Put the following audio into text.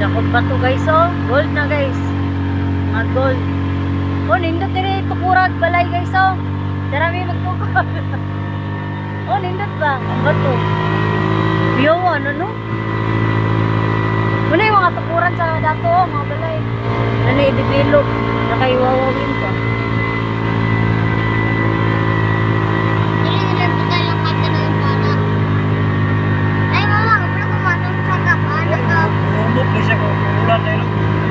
bato guys oh. Gold na guys. Mga gold. Oh, nindot dire tukurag balay guys oh. Darami magtukod. oh, nindot ba? Ang bato. Yo, ano no? Muna yung mga tukuran sa dato oh, mga balay. Ano i-develop. Nakaiwawawin pa. iglesia con figuras.